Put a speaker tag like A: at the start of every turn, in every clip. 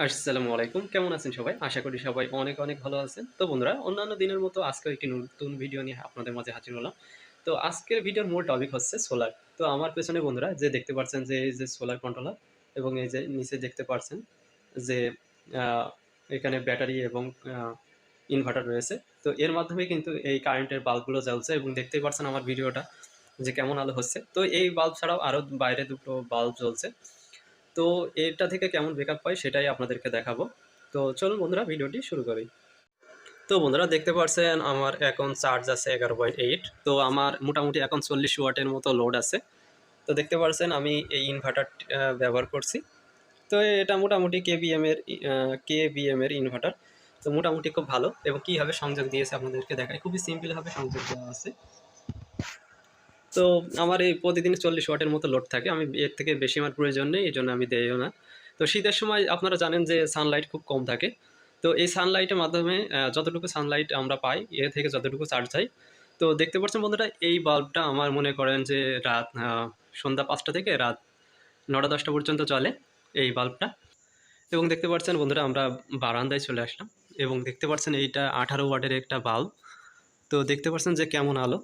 A: আসসালামু আলাইকুম। কেমন আছেন সবাই? আশা করি সবাই অনেক অনেক ভালো আছেন। তো বন্ধুরা, অন্যান্য দিনের মতো আজকে একটি নতুন ভিডিও নিয়ে আপনাদের মাঝে হাজির হলাম। তো আজকের ভিডিওর মূল টপিক হচ্ছে সোলার তো আমার পেছনে বন্ধুরা, যে দেখতে পাচ্ছেন যে এই যে সোলার কন্ট্রোলার এবং এই যে নিচে দেখতে পাচ্ছেন যে এখানে ব্যাটারি এবং ইনভার্টার রয়েছে। তো এর মাধ্যমে কিন্তু এই কারেন্টের বাল্বগুলো জ্বলছে এবং দেখতেই পাচ্ছেন আমার ভিডিওটা যে কেমন আলো হচ্ছে। তো এই বাল্ব ছাড়াও আরও বাইরে দুটো বাল্ব জ্বলছে। তো এটা থেকে কেমন ব্যাকআপ পাই সেটাই আপনাদেরকে দেখাবো। তো চলুন বন্ধুরা, ভিডিওটি শুরু করি। তো বন্ধুরা, দেখতে পাচ্ছেন আমার এখন চার্জ আছে এগারো পয়েন্ট এইট তো আমার মোটামুটি এখন চল্লিশ ওয়াটের মতো লোড আছে। তো দেখতে পাচ্ছেন আমি এই ইনভার্টার ব্যবহার করছি। তো এটা মোটামুটি কেবিএম এর কেবিএম এর ইনভার্টার তো মোটামুটি খুব ভালো। এবং কীভাবে সংযোগ দিয়েছে আপনাদেরকে দেখায় খুবই সিম্পলভাবে সংযোগ দেওয়া আছে। তো আমার এই প্রতিদিন চল্লিশ ওয়াটের মতো লোড থাকে। আমি এর থেকে বেশি আমার প্রয়োজন নেই এই জন্য আমি দেইও না। তো শীতের সময় আপনারা জানেন যে সানলাইট খুব কম থাকে। তো এই সানলাইটের মাধ্যমে যতটুকু সানলাইট আমরা পাই এ থেকে যতটুকু চার্জ হয়। তো দেখতে পাচ্ছেন বন্ধুরা, এই বাল্বটা আমার মনে করেন যে রাত সন্ধ্যা পাঁচটা থেকে রাত নটা দশটা পর্যন্ত চলে এই বাল্বটা এবং দেখতে পাচ্ছেন বন্ধুরা, আমরা বারান্দায় চলে আসলাম। এবং দেখতে পাচ্ছেন এইটা আঠারো ওয়াটের একটা বাল্ব তো দেখতে পাচ্ছেন যে কেমন আলো।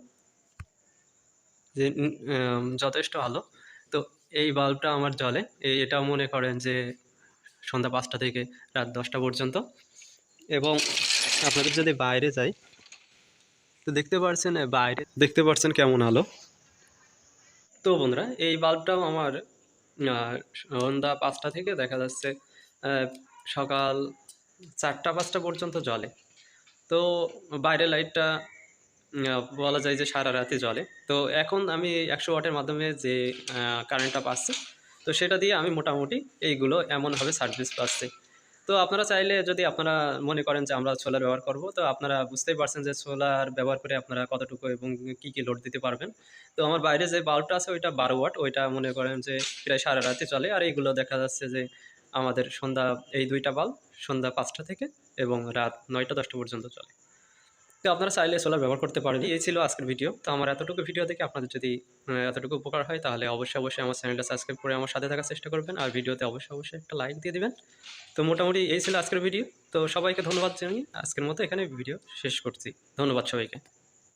A: যে যথেষ্ট আলো তো এই বাল্বটা আমার জ্বলে। এই এটাও মনে করেন যে সন্ধ্যা পাঁচটা থেকে রাত দশটা পর্যন্ত। এবং আপনাদের যদি বাইরে যাই তো দেখতে পাচ্ছেন এ, বাইরে দেখতে পাচ্ছেন কেমন আলো। তো বন্ধুরা এই বাল্বটাও আমার সন্ধ্যা পাঁচটা থেকে দেখা যাচ্ছে সকাল চারটা পাঁচটা পর্যন্ত জ্বলে। তো বাইরে লাইটটা বলা যায় যে সারা রাতে জ্বলে। তো এখন আমি একশো ওয়াটের মাধ্যমে যে কারেন্টটা পাচ্ছি, তো সেটা দিয়ে আমি মোটামুটি এইগুলো এমনভাবে সার্ভিস পাচ্ছি। তো আপনারা চাইলে যদি আপনারা মনে করেন যে আমরা সোলার ব্যবহার করব, তো আপনারা বুঝতেই পারছেন যে সোলার ব্যবহার করে আপনারা কতটুকু এবং কী কী লোড দিতে পারবেন। তো আমার বাইরে যে বাল্বটা আছে, ওইটা বারো ওয়াট, ওইটা মনে করেন যে প্রায় সারা রাতে চলে আর এইগুলো দেখা যাচ্ছে যে আমাদের সন্ধ্যা, এই দুইটা বাল্ব সন্ধ্যা পাঁচটা থেকে এবং রাত নয়টা, দশটা পর্যন্ত চলে তো আপনারা চাইলে সোলার ব্যবহার করতে পারেন। এই ছিল আজকের ভিডিও তো আমার এতটুকু ভিডিও দেখে আপনাদের যদি এতটুকু উপকার হয়, তাহলে অবশ্যই অবশ্যই আমার চ্যানেলটা সাবস্ক্রাইব করে আমার সাথে থাকার চেষ্টা করবেন। আর ভিডিওতে অবশ্যই অবশ্যই একটা লাইক দিয়ে দিবেন। তো মোটামুটি এই ছিল আজকের ভিডিও তো সবাইকে ধন্যবাদ জানিয়ে আজকের মতো এখানে ভিডিও শেষ করছি। ধন্যবাদ সবাইকে।